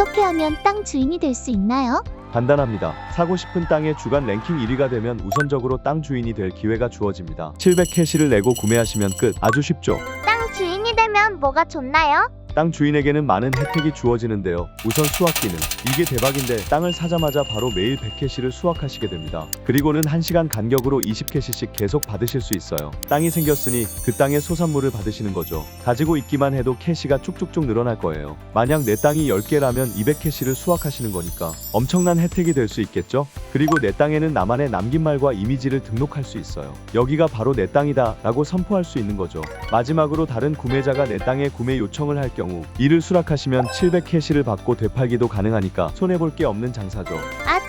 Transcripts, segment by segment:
어떻게 하면 땅 주인이 될 수 있나요? 간단합니다. 사고 싶은 땅의 주간 랭킹 1위가 되면 우선적으로 땅 주인이 될 기회가 주어집니다. 700캐시를 내고 구매하시면 끝. 아주 쉽죠. 땅 주인이 되면 뭐가 좋나요? 땅 주인에게는 많은 혜택이 주어지는데요. 우선 수확 기능. 이게 대박인데 땅을 사자마자 바로 매일 100캐시를 수확하시게 됩니다. 그리고는 1시간 간격으로 20캐시씩 계속 받으실 수 있어요. 땅이 생겼으니 그 땅의 소산물을 받으시는 거죠. 가지고 있기만 해도 캐시가 쭉쭉쭉 늘어날 거예요. 만약 내 땅이 10개라면 200캐시를 수확하시는 거니까 엄청난 혜택이 될 수 있겠죠? 그리고 내 땅에는 나만의 남긴 말과 이미지를 등록할 수 있어요. 여기가 바로 내 땅이다 라고 선포할 수 있는 거죠. 마지막으로 다른 구매자가 내 땅에 구매 요청을 할 경우 이를 수락하시면 700캐시를 받고 되팔기도 가능하니까 손해볼 게 없는 장사죠.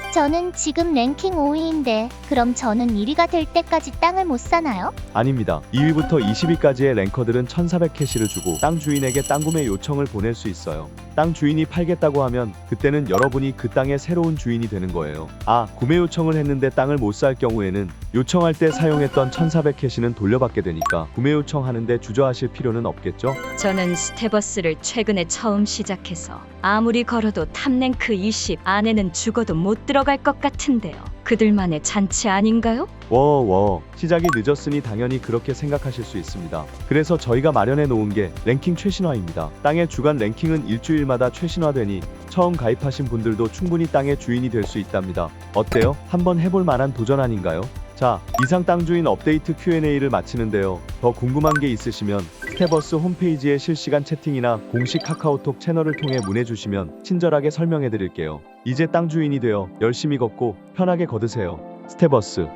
아, 저는 지금 랭킹 5위인데 그럼 저는 1위가 될 때까지 땅을 못 사나요? 아닙니다. 2위부터 20위까지의 랭커들은 1400캐시를 주고 땅 주인에게 땅 구매 요청을 보낼 수 있어요. 땅 주인이 팔겠다고 하면 그때는 여러분이 그 땅의 새로운 주인이 되는 거예요. 아, 구매 요청을 했는데 땅을 못 살 경우에는 요청할 때 사용했던 1400캐시는 돌려받게 되니까 구매 요청하는데 주저하실 필요는 없겠죠? 저는 스테버스를 최근에 처음 시작해서 아무리 걸어도 탑랭크 20 안에는 죽어도 못 들어 갈 것 같은데요. 그들만의 잔치 아닌가요? 워워 시작이 늦었으니 당연히 그렇게 생각하실 수 있습니다. 그래서 저희가 마련해 놓은 게 랭킹 최신화입니다. 땅의 주간 랭킹은 일주일마다 최신화되니 처음 가입하신 분들도 충분히 땅의 주인이 될 수 있답니다. 어때요? 한번 해볼 만한 도전 아닌가요? 자, 이상 땅 주인 업데이트 Q&A를 마치는데요. 더 궁금한 게 있으시면 스테버스 홈페이지의 실시간 채팅이나 공식 카카오톡 채널을 통해 문의 주시면 친절하게 설명해 드릴게요. 이제 땅 주인이 되어 열심히 걷고 편하게 걷으세요. 스테버스